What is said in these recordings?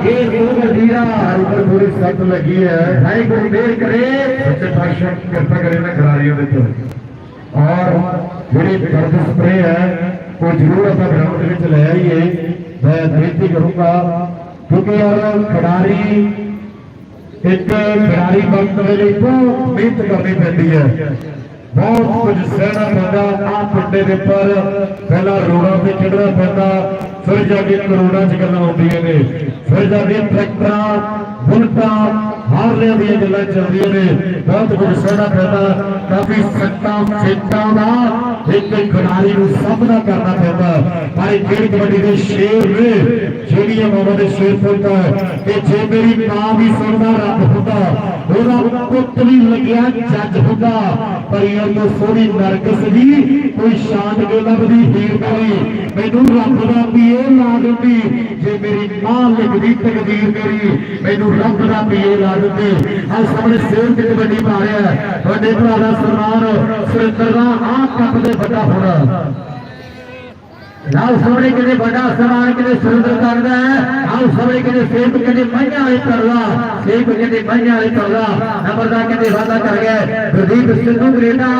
ਇਹ ਦੋ ਵਜ਼ੀਰਾ ਉੱਪਰ ਪੂਰੀ ਸੱਟ ਲੱਗੀ ਹੈ। ਭਾਈ ਗੁਰੂ ਦੇਵ ਕਰੇ। ਸੱਚੇ ਪਾਤਸ਼ਾਹ ਕਿਰਪਾ ਕਰੇ ਨਾ ਖਿਡਾਰੀਆਂ ਦੇ ਉੱਤੇ ਔਰ ਜਿਹੜੀ ਦਰਦ ਸਪਰੇ ਹੈ ਉਹ ਜ਼ਰੂਰ ਆਪਾਂ ਗਰਾਊਂਡ ਦੇ ਵਿੱਚ ਲੈ ਆਈਏ। ਮੈਂ ਬੇਨਤੀ ਕਰੂੰਗਾ ਕਿਉਂਕਿ ਯਾਰ ਖਿਡਾਰੀ ਇੱਕ ਖਿਡਾਰੀ ਬਣਨ ਦੇ ਲਈ ਬਹੁਤ ਮਿਹਨਤ ਕਰਨੀ ਪੈਂਦੀ ਹੈ। ਬਹੁਤ ਕੁਝ ਸਹਿਣਾ ਪੈਂਦਾ ਆ ਪਿੰਡੇ ਦੇ ਪਰ ਪਹਿਲਾਂ ਰੋੜਾਂ ਤੇ ਚੜ੍ਹਨਾ ਪੈਂਦਾ, ਫਿਰ ਜਾ ਕੇ ਕਰੋੜਾਂ ਚ ਗੱਲਾਂ ਆਉਂਦੀਆਂ ਨੇ, ਫਿਰ ਜਾ ਕੇ ਟਰੈਕਟਰਾਂ, ਬੁਲਟਾਂ, ਹਾਰਲਿਆਂ ਦੀਆਂ ਗੱਲਾਂ ਚੱਲਦੀਆਂ ਨੇ, ਬਹੁਤ ਕੁਝ ਸਹਿਣਾ ਪੈਂਦਾ, ਕਾਫੀ ਸੱਟਾਂ, ਸੇਟਾਂ ਦਾ ਇੱਕ ਖਿਡਾਰੀ ਨੂੰ ਸਾਹਮਣਾ ਕਰਨਾ ਪੈਂਦਾ, ਪਰ ਇਹ ਖੇਡ ਕਬੱਡੀ ਦੇ ਸ਼ੇਰ ਨੇ ਜਿਹੜੀਆਂ ਮਾਮਾ ਦੇ ਸ਼ੇਰ ਪੁੱਤਾ ਹੈ ਕਿ ਜੇ ਮੇਰੀ ਮਾਂ ਵੀ ਸੁਣਦਾ ਰੱਬ ਹੁੰਦਾ, ਉਹਦਾ ਪੁੱਤ ਵੀ ਲੱਗਿਆ ਜੱਜ ਹੁੰਦਾ, ਪਰ ਇਹ ਤੋਂ ਸੋਹਣੀ ਨਰਗਸ ਦੀ ਕੋਈ ਸ਼ਾਨ ਕੇ ਲੱਭਦੀ, ਹੀਰ ਕੋਈ ਮੈਨੂੰ ਰੱਬ ਦਾ ਪੀਏ ਇਹ ਲਾ ਦਿੰਦੀ, ਜੇ ਮੇਰੀ ਮਾਂ ਲਿਖਦੀ ਤਕਦੀਰ ਮੇਰੀ, ਮੈਨੂੰ ਰੱਬ ਦਾ ਵੀ ਲਾ ਦਿੰਦੇ। ਆ ਸਾਹਮਣੇ ਸੇਵ ਤੇ ਕਬੱਡੀ ਪਾ ਰਿਹਾ ਹੈ। ਤੁਹਾਡੇ ਭਰਾ ਦਾ ਸਨਮਾਨ ਸੁਰਿੰਦਰ ਦਾ, ਆਹ ਕੱਪ ਦੇ ਵੱਡਾ ਹੋਣਾ। ਲਾਲ ਸਾਹਮਣੇ ਕਿਤੇ ਵੱਡਾ ਸਮਾਨ ਕਿਤੇ ਸੁੰਦਰ ਕਰਦਾ ਹੈ। ਆਹ ਸਾਹਮਣੇ ਕਿਤੇ ਸੇਬ ਕਿਤੇ ਮਈਆਂ ਵਾਲੀ ਕਰਦਾ ਸੇਬ ਕਿਤੇ ਮਈਆਂ ਵਾਲੀ ਕਰਦਾ ਨੰਬਰਦਾਰ ਕਿਤੇ ਵਾਦਾ ਕਰ ਗਿਆ ਗੁਰਦੀਪ ਸਿੱਧੂ ਗ੍ਰੇਟਾ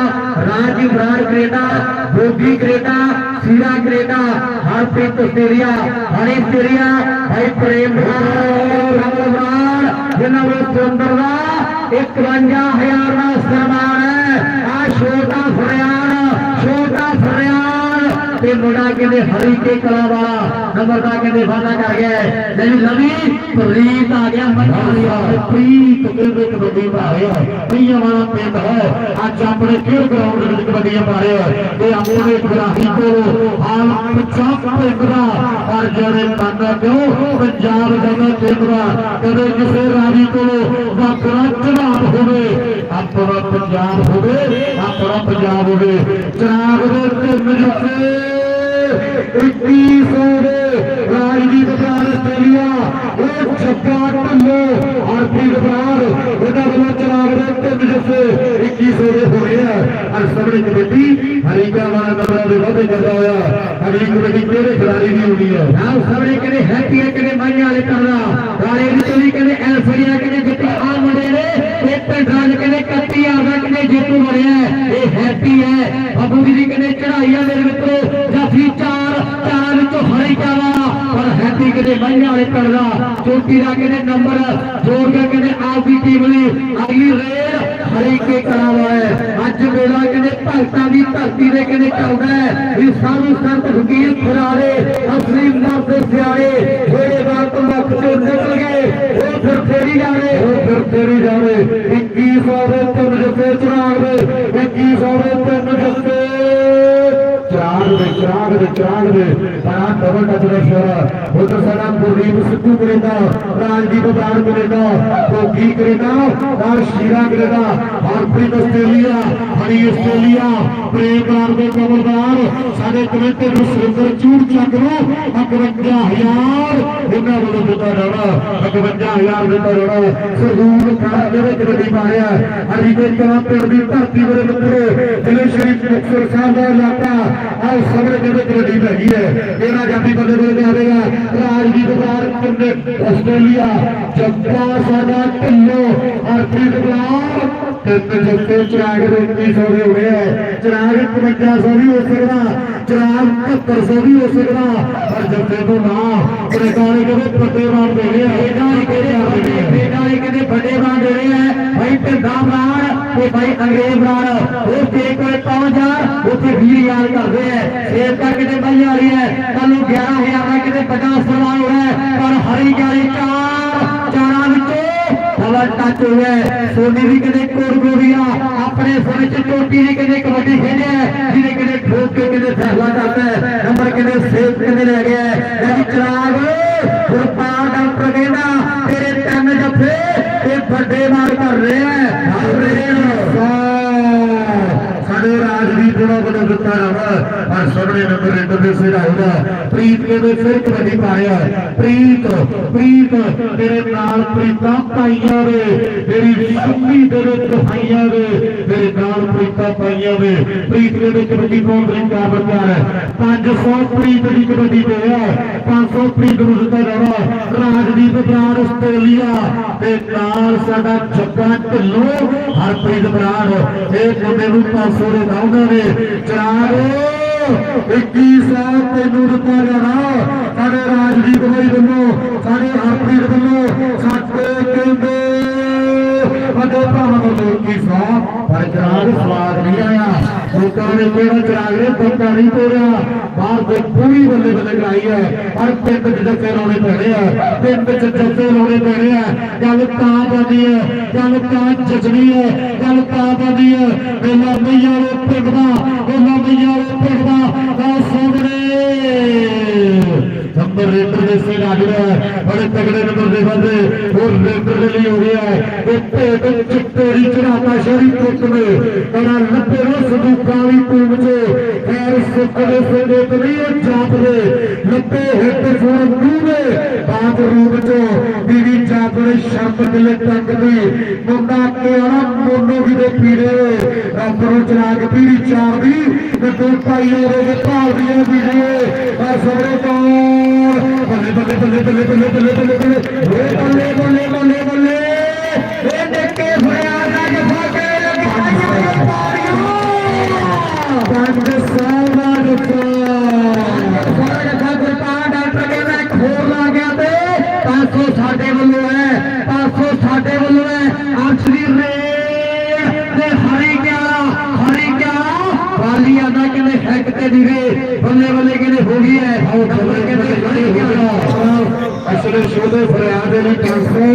ਰਾਜੀ ਬਰਾੜ ਗ੍ਰੇਟਾ ਬੋਗੀ ਗ੍ਰੇਟਾ ਸੀਰਾ ਗ੍ਰੇਟਾ ਹਰਪ੍ਰੀਤ ਆਸਟ੍ਰੇਲੀਆ ਹਣੀ ਆਸਟ੍ਰੇਲੀਆ ਭਾਈ ਪ੍ਰੇਮ ਰਾਮਵਾਨ ਜਿਨ੍ਹਾਂ ਨੂੰ ਸੁੰਦਰ ਦਾ 51000 ਦਾ ਸਨਮਾਨ ਹੈ ਆ ਛੋਟਾ ਫਰਿਆਣ ਛੋਟਾ ਫਰਿਆਣ ਤੇ ਮੁੰਡਾ ਕਹਿੰਦੇ ਹਰੀ ਕੇ ਕਲਾ ਵਾਲਾ ਨੰਬਰਦਾਰ ਕਹਿੰਦੇ ਵਾਦਾ ਕਰ ਗਿਆ ਲੈ ਲਵੀ, ਪ੍ਰੀਤ ਆ ਗਿਆ ਮੱਛੀਆ ਪ੍ਰੀਤ ਕਹਿੰਦੇ ਕਬੱਡੀ ਪਾ ਪ੍ਰੀਆ ਵਾਲਾ ਪਿੰਡ ਹੈ। ਅੱਜ ਆਪਣੇ ਖੇਡ ਗਰਾਊਂਡ ਵਿੱਚ ਕਬੱਡੀਆਂ ਪਾ ਤੇ ਆਪਣੇ ਖਿਡਾਰੀ ਕੋਲ ਹਾਲ ਪੰਜਾਬ ਦਾ ਪਰ ਜਿਹੜੇ ਮੰਨਦਾ ਕਿਉਂ ਪੰਜਾਬ ਦਾ ਪਿੰਡ ਕਦੇ ਕਿਸੇ ਰਾਜੀ ਕੋਲੋਂ ਵੱਖਰਾ ਚੜਾਵ ਹੋਵੇ, ਆਪਣਾ ਪੰਜਾਬ ਹੋਵੇ, ਆਪਣਾ ਪੰਜਾਬ ਹੋਵੇ। ਚਰਾਗ ਦੇ ਤਿੰਨ ਜੁੱਤੇ। 2100 ਰਾਜਦੀਪ ਬਰਾੜ ਆਸਟ੍ਰੇਲੀਆ ਉਹ ਛੱਪਾ ਢੱਲੋ ਹਰਪ੍ਰੀਤ ਬਰਾੜ ਇਹਦਾ ਵੱਲੋਂ ਚਲਾਗ ਦੇ ਤਿੰਨ ਜੱਸੇ 2100 ਦੇ ਹੋ ਗਏ ਆ ਸਾਹਮਣੇ ਕਬੱਡੀ ਹਰੀਕਾ ਵਾਲਾ ਨੰਬਰਾਂ ਦੇ ਵਾਧੇ ਕਰਦਾ ਹੋਇਆ ਅਗਲੀ ਕਬੱਡੀ ਕਿਹੜੇ ਖਿਡਾਰੀ ਦੀ ਹੋਣੀ ਹੈ ਆਹ ਸਾਹਮਣੇ ਕਹਿੰਦੇ ਹੈਪੀ ਹੈ ਕਹਿੰਦੇ ਮਾਈਆਂ ਵਾਲੇ ਕਰਦਾ ਰਾਣੇ ਦੀ ਚੋਲੀ ਕਹਿੰਦੇ ਐਲਫਰੀਆ ਕਹਿੰਦੇ ਜਿੱਤੇ ਆ ਮੁੰਡੇ ਨੇ ਇਹ ਪਿੰਡਾਂ ਕਹਿੰਦੇ 31000 ਦਾ ਕਹਿੰਦੇ ਜੇਤੂ ਬਣਿਆ ਇਹ ਹੈਪੀ ਹੈ ਅਬੂ ਜੀ ਕਹਿੰਦੇ ਚੜਾਈਆਂ ਮੇਰੇ ਮਿੱਤਰੋ ਜਾਫੀ ਚਾਰ ਚਾਰਾਂ ਵਿੱਚੋਂ ਹਰੀ ਕਾਵਾ ਪਰ ਹੈਪੀ ਕਹਿੰਦੇ ਮਾਈਆਂ ਵਾਲੇ ਕਰਦਾ ਚੋਟੀ ਦਾ ਕਹਿੰਦੇ ਨੰਬਰ, ਜੋੜ ਕੇ ਕਹਿੰਦੇ ਆਪ ਦੀ ਟੀਮ ਲਈ ਅਗਲੀ ਰੇਡ ਹਰੀ ਕਰਾਵਾ ਹੈ। ਅੱਜ ਮੇਲਾ ਕਹਿੰਦੇ ਭਗਤਾਂ ਦੀ ਧਰਤੀ ਦੇ ਕਹਿੰਦੇ ਚੱਲਦਾ ਹੈ। ਇਹ ਸਾਧੂ ਸੰਤ ਫਕੀਰ ਖੁਰਾਰੇ ਅਸਲੀ ਮਰਦ ਸਿਆਰੇ ਜਿਹੜੇ ਵਾਰ ਤੋਂ ਮੁੱਖ ਤੋਂ ਨਿਕਲ ਗਏ, ਉਹ ਫਿਰ ਫੇਰੀ ਜਾਣੇ ਉਹ ਫਿਰ ਤੇਰੀ ਜਾਵੇ। 2100 ਦੇ ਤਿੰਨ ਜੱਸੇ ਚਰਾਗ ਦੇ 2100 ਦੇ ਤਿੰਨ ਜੱਸੇ ਚਰਾਗ ਦੇ ਚਰਾਗ ਦੇ ਚਰਾਗ ਦੇ। ਬੜਾ ਡਬਲ ਟੱਚ ਦਾ ਸ਼ੋਰ ਉਧਰ ਸਾਡਾ ਗੁਰਦੀਪ ਸਿੱਧੂ ਕੈਨੇਡਾ ਰਾਜਦੀਪ ਬਾੜ ਕੈਨੇਡਾ ਕੋਕੀ ਕੈਨੇਡਾ ਔਰ Shira Canada Harpreet Australia, Hari Australia, Prem ਦੇ ਕਮਰਦਾਰ ਸਾਡੇ ਕਮੇਟੀ ਨੂੰ ਸੁਰਿੰਦਰ ਚੂੜ ਚੱਕ ਨੂੰ 51000 ਉਹਨਾਂ ਵੱਲੋਂ ਦਿੱਤਾ ਜਾਣਾ। 51000 ਦਿੱਤਾ ਜਾਣਾ। ਸਰਦੂਰ ਖਾਨ ਦੇ ਵਿੱਚ ਵੱਡੀ ਹਰੀ ਦੇ ਕਲਾ ਪਿੰਡ ਦੀ ਧਰਤੀ ਮੇਰੇ ਮਿੱਤਰੋ ਜ਼ਿਲ੍ਹੇ ਸ਼੍ਰੀ ਮੁਕਤਸਰ ਸਾਹਿਬ ਦਾ ਇਲਾਕਾ। ਆਹ ਸਾਹਮਣੇ ਦੇ ਵਿੱਚ ਵੱਡੀ ਹੈਗੀ ਹੈ। ਇਹਨਾਂ ਜਾਤੀ ਬੰਦੇ ਦੇ ਤੇ ਆਵੇਗਾ। ਰਾਜਦੀਪ ਬਾਰ ਪਿੰਡ ਆਸਟ੍ਰੇਲੀਆ। ਜੱਪਾ ਸਾਡਾ ਢਿੱਲੋ। ਹਰਪ੍ਰੀਤ ਬਲਾਰ ਤੇ ਜੱਤੇ ਚਰਾਗ ਦੇ 2100 ਦੇ ਚਰਾਗ 5500 ਵੀ ਹੋ ਸਕਦਾ। ਚਰਾਗ 7100 ਵੀ ਹੋ ਸਕਦਾ। ਪਰ ਜੱਤੇ ਤੋਂ ਨਾ। ਪ੍ਰਕਾਲੇ ਕਹਿੰਦੇ ਪੱਤੇ ਮਾਰ ਦੇ ਰਿਹਾ ਬੇਟਾ ਹੀ ਕਹਿੰਦੇ ਬੇਟਾ ਹੀ ਵੱਡੇ ਬਾਣ ਦੇ ਰਹੇ ਹੈ ਭਾਈ ਢਿੰਦਾ ਬਰਾੜ ਤੇ ਭਾਈ ਅੰਗਰੇਜ਼ ਬਰਾੜ ਉਹ ਤੇ ਕੋਲ ਪਹੁੰਚ ਜਾ ਉੱਥੇ ਵੀਰ ਯਾਦ ਕਰਦੇ ਐ ਸੇਵ ਕਰਕੇ ਤੇ ਬਈ ਆ ਰਹੀ ਹੈ ਕੱਲ ਨੂੰ 11000 ਦਾ ਕਿਤੇ ਵੱਡਾ ਸਨਮਾਨ ਹੋਣਾ ਪਰ ਹਰੀ ਗਾਲੀ ਚਾਰ ਚਾਰਾਂ ਵਿੱਚੋਂ ਸਵਾ ਟੱਚ ਹੋਇਆ ਹੈ। ਸੋਨੀ ਵੀ ਕਿਤੇ ਕੋਟ ਗੋਰੀਆ ਆਪਣੇ ਸੋਨੇ ਚ ਟੋਟੀ ਦੀ ਕਿਤੇ ਕਬੱਡੀ ਖੇਡਿਆ ਹੈ, ਜਿਹਨੇ ਕਿਤੇ ਠੋਕ ਕੇ ਕਿਤੇ ਫੈਸਲਾ ਕਰਦਾ ਨੰਬਰ ਕਦੇ ਸੇਵ ਕਿਤੇ ਲੈ ਗਿਆ ਹੈ। ਲੈ ਜੀ ਚਰਾਗ ਗੁਰਪਾਲ ਡਾਕਟਰ ਕਹਿੰਦਾ ਤੇਰੇ ਤਿੰਨ ਜੱਫੇ ਤੇ ਵੱਡੇ ਮਾਰ ਕਰ ਰਿਹਾ ਹੈ ਸਾਡੇ ਰਾਜਵੀਰ ਜਿਹੜਾ ਬਣਾ ਦਿੱਤਾ ਜਾਵਾ ਪਰ ਸਾਹਮਣੇ ਦੇ ਸਿਰ ਆਉਦਾ ਪ੍ਰੀਤ ਕਹਿੰਦੇ ਫਿਰ ਕਬੱਡੀ ਪਾਇਆ। ਪ੍ਰੀਤ ਪ੍ਰੀਤ, ਤੇਰੇ ਨਾਲ ਪ੍ਰੀਤਾਂ ਪਾਈਆਂ ਵੇ। ਤੇਰੀ ਸੁੱਕੀ ਦੇ ਵਿੱਚ ਪਾਈਆਂ ਵੇ। ਤੇਰੇ ਨਾਲ ਪ੍ਰੀਤਾਂ ਪਾਈਆਂ ਵੇ। ਪ੍ਰੀਤ ਦੇ ਕਬੱਡੀ ਪਾਉਣ ਦਾ ਕਾ ਬੱਚਾ ਹੈ 500 ਪ੍ਰੀਤ ਦੀ ਕਬੱਡੀ ਤੇ ਹੈ 500 ਪ੍ਰੀਤ ਨੂੰ ਦਿੱਤਾ ਜਾਣਾ। ਰਾਜਵੀਰ ਦਾ ਤੇਲੀਆ ਤੇ ਨਾਲ ਸਾਡਾ ਜੱਗਾ ਢਿੱਲੋਂ ਹਰਪ੍ਰੀਤ ਬਰਾੜ। ਇਹ ਮੁੰਡੇ ਨੂੰ ਪਾਸੋਂ ਦੇ ਲਾਉਂਦੇ ਨੇ ਚਰਾਗੋ 21 ਸਾਲ ਤੈਨੂੰ ਦਿੱਤਾ ਜਾਣਾ। ਸਾਡੇ ਰਾਜਦੀਪ ਭਾਈ ਵੱਲੋਂ ਸਾਡੇ ਹਰਪ੍ਰੀਤ ਵੱਲੋਂ ਸਾਡੇ ਕਹਿੰਦੇ ਵੱਡੇ ਭਾਵਾਂ ਵੱਲੋਂ 21 ਸਾਲ ਪਰ ਚਰਾਗ ਸਵਾਦ ਨਹੀਂ ਆਇਆ। ਲੋਕਾਂ ਨੇ ਕਿਹੜਾ ਚਰਾਗ ਨੇ ਪੱਕਾ ਨਹੀਂ ਤੋੜਿਆ। ਬਾਹਰ ਦੇ ਪੂਰੀ ਬੱਲੇ ਬੱਲੇ ਕਰਾਈ ਹੈ। ਪਰ ਪਿੰਡ ਚ ਜੱਫੇ ਲਾਉਣੇ ਪੈਣੇ ਆ। ਪਿੰਡ ਚ ਜੱਫੇ ਲਾਉਣੇ ਪੈਣੇ ਆ। ਗੱਲ ਤਾਂ ਬੰਦੀ ਹੈ। ਗੱਲ ਤਾਂ ਜਜਣੀ ਹੈ। ਗੱਲ ਤਾਂ ਬੰਦੀ ਹੈ। ਮੇਲਾ ਮਈਆ ਦੇ ਪਿੰਡ ਦਾ, ਮੇਲਾ ਮਈਆ ਦੇ ਪਿੰਡ ਦਾ। ਆ ਸਾਹਮਣੇ ਨੰਬਰ ਰੇਡਰ ਦੇ ਸੇ ਲੱਗ ਰਿਹਾ ਹੈ। ਬੜੇ ਤਗੜੇ ਨੰਬਰ ਦੇ ਬੰਦੇ ਹੋਰ ਰੇਡਰ ਦੇ ਲਈ ਹੋ ਰਿਹਾ ਹੈ। ਇਹ ਭੇਟ ਚਿੱਟੇ ਦੀ ਚੜਾਤਾ ਸ਼ਰੀ ਕੁੱਟ ਨੇ। ਬੜਾ ਲੱਭੇ ਰੋ ਸਦੂ ਕਾਲੀ ਟੂਮ ਚ। ਖੈਰ ਸੁੱਖ ਦੇ ਸੋਦੇ ਤੇ ਨਹੀਂ ਉਹ ਜਾਪਦੇ। ਲੱਭੇ ਹਿੱਟ ਫੋਨ ਦੂਵੇ ਬਾਤ ਰੂਪ ਚ ਬੀਵੀ ਜਾਪਦੇ ਸ਼ਰਮ ਦਿਲੇ ਟੰਗ ਦੀ। ਮੁੰਡਾ ਕੇ ਮੋਨੋ ਵੀ ਦੇ ਪੀੜੇ ਰੱਬ ਨੂੰ ਚਲਾ ਕੇ ਪੀੜੀ ਚਾਰ ਦੀ। ਤੇ ਦੋ ਭਾਈਆਂ ਦੇ ਭਾਲ ਦੀਆਂ ਵੀਡੀਓ ਆ ਸਭਰੇ ਤੋਂ। ਬੱਲੇ ਬੱਲੇ ਬੱਲੇ ਬੱਲੇ ਬੱਲੇ ਬੱਲੇ ਬੱਲੇ ਬੱਲੇ। ਏ ਬੱਲੇ ਬੱਲੇ ਬੱਲੇ ਬੱਲੇ। ਇਹ ਦੇਖੇ ਫਰਿਆਦ ਆ ਕੇ ਫਾਕੇ ਲਗਾਈਆਂ ਪਾਰੀਆਂ ਪੰਜ ਸਾਲ ਦਾ ਜੱਫਾ ਸਾਰਾ ਜੱਥਾ ਗੁਰਪਾਲ ਡਾਕਟਰ ਕਹਿੰਦਾ ਇੱਕ ਹੋਰ ਲਾ ਗਿਆ ਤੇ 500 ਸਾਡੇ ਵੱਲੋਂ ਹੈ 500 ਸਾਡੇ ਵੱਲੋਂ ਹੈ ਅਰਸ਼ਵੀਰ ਰੇਡ ਤੇ ਹਰੀ ਕਿਆ ਹਰੀ ਕਿਆ ਵਾਲੀਆ ਦਾ ਕਹਿੰਦੇ ਹੈਕ ਤੇ ਦੀਵੇ ਬੱਲੇ ਬੱਲੇ ਕਹਿੰਦੇ ਹੋ ਗਈ ਹੈ ਆਓ ਖਬਰ ਕਹਿੰਦੇ ਬੜੀ ਹੋ ਅਸਲੇ ਸ਼ੋਦੇ ਫਰਿਆਦ ਦੇ ਲਈ 500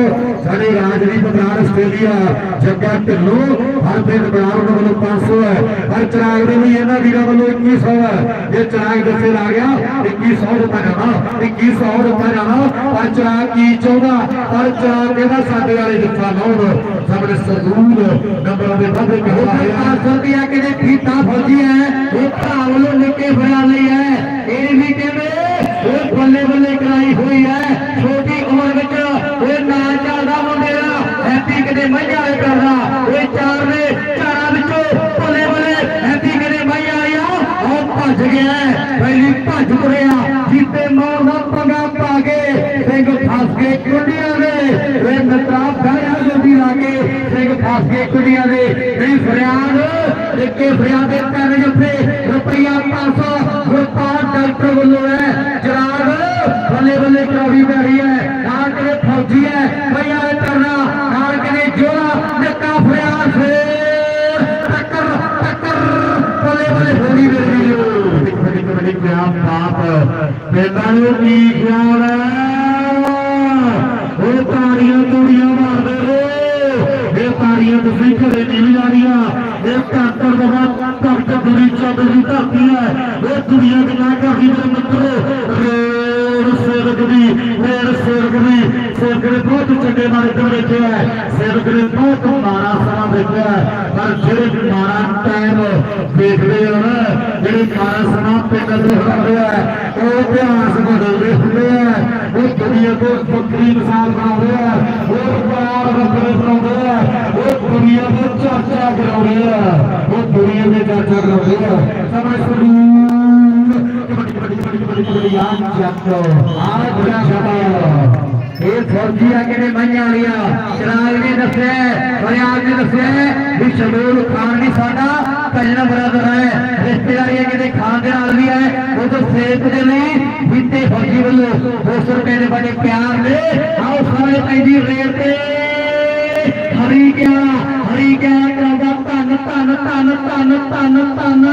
ਸਾਡੇ ਰਾਜਦੀਪ ਬਰਾੜ ਆਸਟ੍ਰੇਲੀਆ ਜੱਗਾ ਢਿੱਲੋਂ ਹਰ ਦਿਨ ਬਰਾੜ ਵੱਲੋਂ 500 ਹੈ। ਹਰ ਚਰਾਗ ਦੇ ਲਈ ਇਹਨਾਂ ਵੀਰਾਂ ਵੱਲੋਂ 2100 ਹੈ। ਜੇ ਚਰਾਗ ਦੱਸੇ ਲਾ ਗਿਆ 2100 ਦਿੱਤਾ ਜਾਣਾ 2100 ਦਿੱਤਾ ਜਾਣਾ ਪਰ ਚਰਾਗ ਕੀ ਚਾਹੁੰਦਾ? ਪਰ ਚਰਾਗ ਕਹਿੰਦਾ ਸਾਡੇ ਵਾਲੇ ਜੱਫਾ ਲਾਉਣ। ਸਾਹਮਣੇ ਸਰਦੂਰ ਨੰਬਰਾਂ ਦੇ ਵਾਧੇ ਉਹ ਕਰਵਾ ਫਿਰ ਰਿਹਾ ਆਸਰ ਦੀ ਆ ਕੇ ਜੇ ਫੀਤਾ ਫੌਜੀ ਹੈ ਉਹ ਭਰਾ ਵੱਲੋਂ ਨਿੱਕੇ ਫਰਿਆ ਲਈ ਹੈ ਇਹ ਵੀ ਕਹਿੰਦੇ ਉਹ ਬੱਲੇ ਬੱਲੇ ਕਰਾਈ ਹੋਈ ਹੈ। ਛੋਟੀ ਉਮਰ ਵਿੱਚ ਉਹ ਨਾਂ ਚੱਲਦਾ ਮੁੰਡੇ ਦਾ। ਹੈਪੀ ਕਦੇ ਮਈਆ ਵਾਲੇ ਕਰਦਾ ਉਹ ਚਾਰ ਨੇ ਚਾਰਾਂ ਵਿੱਚੋਂ ਬੱਲੇ ਬੱਲੇ ਹੈਪੀ ਕਦੇ ਮਈਆ ਆਇਆ ਉਹ ਭੱਜ ਗਿਆ। ਪਹਿਲੀ ਭੱਜ ਤੁਰਿਆ। ਜੀਤੇ ਮੌਰ ਦਾ ਪੰਗਾ ਪਾ ਕੇ ਸਿੰਘ ਫਸ ਗਏ ਕੁੰਡੀਆਂ ਦੇ। ਇਹ ਨਤਰਾ ਬਹਿਆ ਜਲਦੀ ਲਾ ਕੇ ਸਿੰਘ ਫਸ ਗਏ ਕੁੜੀਆਂ ਦੇ। ਨਹੀਂ ਫਰਿਆਦ, ਇੱਕੇ ਫਰਿਆਦ ਦੇ ਪੈਰ ਜੱਫੇ ਰੁਪਈਆ 500 ਪਾਵਰ ਡਾਕਟਰ ਵੱਲੋਂ ਹੈ। ਜਨਾਬ, ਬੱਲੇ ਬੱਲੇ ਕਾਵੀ ਬੈਰੀ ਹੈ। ਨਾਲ ਕਿਹੜੇ ਫੌਜੀ ਹੈ। ਭਈ ਆਏ ਤਰਨਾ ਨਾਲ ਕਿਹੜੇ ਜੋਰਾ ਨੱਕਾ ਫਰਿਆਦ ਫੇਰ। ਟੱਕਰ ਟੱਕਰ। ਬੱਲੇ ਬੱਲੇ ਹੋਲੀ ਬੈਰੀ ਲੋ ਬੜੀ ਬੜੀ ਪਿਆਰ ਬਾਪ ਪੈਦਾ ਨੂੰ ਕੀ ਖਿਆਲ ਹੈ? ਉਹ ਤਾਰੀਆਂ ਤੁੜੀਆਂ ਮਾਰਦੇ ਹੋ ਇਹ ਤਾਰੀਆਂ ਤੁਸੀਂ ਘਰੇ ਨਹੀਂ ਜਾ ਰਹੀਆਂ ਇਹ ਘਰ ਦਾ ਬਾਤ ਧਰਤ ਦੁਰੀ ਚੱਦ ਦੀ ਧਰਤੀ ਹੈ ਇਹ ਦੁਨੀਆ ਦੀ ਨਾ ਕਰਦੀ ਮੇਰੇ ਮਿੱਤਰੋ ਰੇੜ ਸਿਰਕ ਦੀ ਰੇੜ ਸਿਰਕ ਦੀ ਸਿਰਕ ਨੇ ਬਹੁਤ ਚੰਗੇ ਮਾਰੇ ਦਿਨ ਵੇਖਿਆ ਹੈ। ਸੇਵਕ ਨੇ ਬਹੁਤ ਮਾਰਾ ਸਮਾਂ ਦੇਖਿਆ ਹੈ। ਪਰ ਜਿਹੜੇ ਮਾਰਾ ਟਾਈਮ ਵੇਖਦੇ ਹੋ ਨਾ, ਜਿਹੜੇ ਮਾਰਾ ਸਮਾਂ ਪਿੰਡ ਹੁੰਦੇ ਆ, ਉਹ ਇਤਿਹਾਸ ਬਦਲਦੇ ਹੁੰਦੇ ਆ, ਉਹ ਦੁਨੀਆ ਤੋਂ ਬੱਕਰੀ ਮਿਸਾਲ ਬਣਾਉਂਦੇ ਆ, ਉਹ ਪਿਆਰ ਰੱਖਦੇ ਬਣਾਉਂਦੇ ਆ, ਉਹ ਦੁਨੀਆ ਦੇ ਚਰਚਾ ਕਰਾਉਂਦੇ ਆ, ਉਹ ਦੁਨੀਆ ਦੇ ਚਰਚਾ ਕਰਾਉਂਦੇ ਆ। ਸਮਝ ਸਲੂਨ ਕਬੱਡੀ ਜੱਟ ਆ ਜੱਟ ਇਹ ਫੌਜੀ ਆ ਕਿਨੇ ਵਾਲੀਆਂ ਚਰਾਗ ਨੇ ਦੱਸਿਆ ਫਰਿਆਦ ਨੇ ਦੱਸਿਆ ਵੀ ਸ਼ਮੂਲ ਖਾਨ ਵੀ ਸਾਡਾ ਭਜਨ ਬਰਾਦਰ ਹੈ ਰਿਸ਼ਤੇਦਾਰੀਆਂ ਕਿਤੇ ਖਾਨ ਦੇ ਨਾਲ ਵੀ ਹੈ ਉਹ ਤਾਂ ਸੇਕ ਦੇ ਲਈ ਬੀਤੇ ਫੌਜੀ ਵੱਲੋਂ 200 ਰੁਪਏ ਦੇ ਬੜੇ ਪਿਆਰ ਨੇ। ਆਓ ਸਾਰੇ ਪੈਂਦੀ ਰੇਲ ਤੇ। ਹਰੀ ਗਿਆ ਹਰੀ ਗਿਆ ਕਰਾਂਦਾ ਧੰਨ ਧੰਨ ਧੰਨ ਧੰਨ ਧੰਨ ਧੰਨ।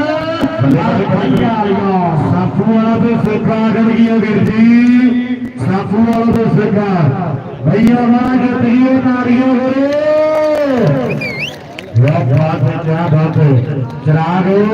ਸਾਫੂ ਵਾਲਾ ਤੇ ਸੇਖਾ ਅਗਰ ਗਿਆ ਵੀਰ ਜੀ ਸਾਫੂ ਵਾਲਾ ਤੇ ਸੇਖਾ भैया वहां के प्रिय नारियों हो रहे क्या बात है क्या बात है चरा